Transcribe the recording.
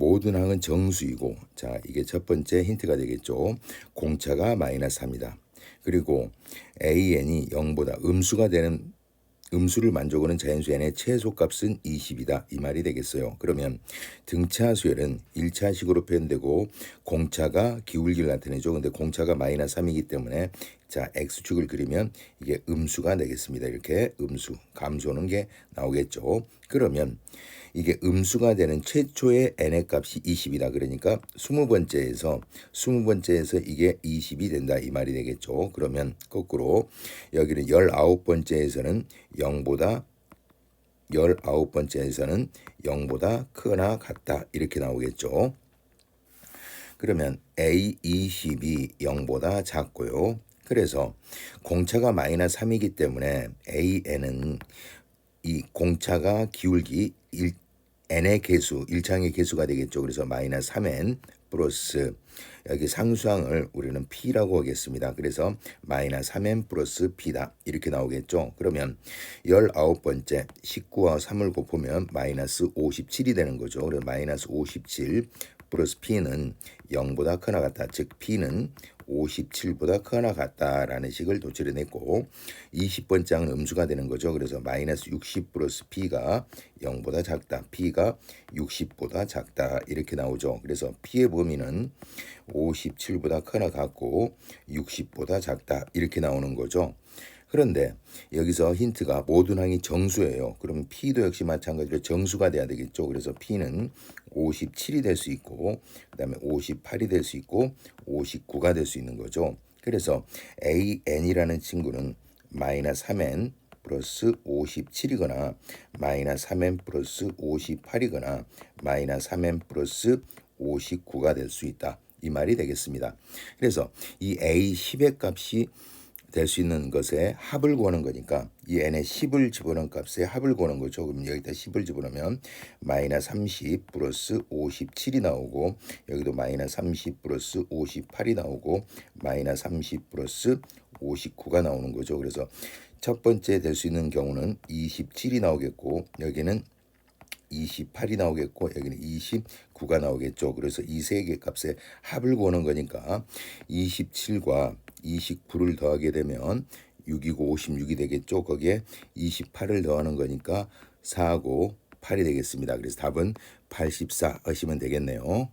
모든 항은 정수이고 자 이게 첫 번째 힌트가 되겠죠. 공차가 마이너스 3이다. 그리고 AN이 0보다 음수가 되는 음수를 만족하는 자연수 n의 최소값은 20이다 이 말이 되겠어요. 그러면 등차 수열은 1차식으로 표현되고 공차가 기울기를 나타내죠. 근데 공차가 마이너스 3이기 때문에 자 x축을 그리면 이게 음수가 되겠습니다. 이렇게 음수 감소하는 게 나오겠죠. 그러면 이게 음수가 되는 최초의 n의 값이 20이다. 그러니까 20번째에서 20번째에서 이게 20이 된다. 이 말이 되겠죠. 그러면 거꾸로 여기는 19번째에서는 0보다 19번째에서는 0보다 크거나 같다. 이렇게 나오겠죠. 그러면 A20이 0보다 작고요. 그래서 공차가 마이너스 3이기 때문에 AN은 이 공차가 기울기 1, n의 개수, 1창의 개수가 되겠죠. 그래서 마이너스 3n 플러스 여기 상수항을 우리는 p라고 하겠습니다. 그래서 마이너스 3n 플러스 p다. 이렇게 나오겠죠. 그러면 19번째 19와 3을 곱하면 마이너스 57이 되는 거죠. 그래서 마이너스 57 플러스 p는 0보다 크나 같다. 즉 p는 57보다 크거나 같다라는 식을 도출해냈고 20번째 항은 음수가 되는 거죠. 그래서 마이너스 60 플러스 p가 0보다 작다. p가 60보다 작다. 이렇게 나오죠. 그래서 p의 범위는 57보다 크거나 같고 60보다 작다. 이렇게 나오는 거죠. 그런데 여기서 힌트가 모든 항이 정수예요. 그러면 P도 역시 마찬가지로 정수가 돼야 되겠죠. 그래서 P는 57이 될 수 있고 그다음에 58이 될 수 있고 59가 될 수 있는 거죠. 그래서 AN이라는 친구는 마이너스 3N 플러스 57이거나 마이너스 3N 플러스 58이거나 마이너스 3N 플러스 59가 될 수 있다. 이 말이 되겠습니다. 그래서 이 A10의 값이 될 수 있는 것에 합을 구하는 거니까 이 n에 10을 집어넣은 값에 합을 구하는 거죠. 그럼 여기다 10을 집어넣으면 마이너스 30 플러스 57이 나오고 여기도 마이너스 30 플러스 58이 나오고 마이너스 30 플러스 59가 나오는 거죠. 그래서 첫 번째 될 수 있는 경우는 27이 나오겠고 여기는 28이 나오겠고 여기는 29가 나오겠죠. 그래서 이 세 개 값에 합을 구하는 거니까 27과 29를 더하게 되면 6이고 56이 되겠죠. 거기에 28을 더하는 거니까 4고 8이 되겠습니다. 그래서 답은 84 하시면 되겠네요.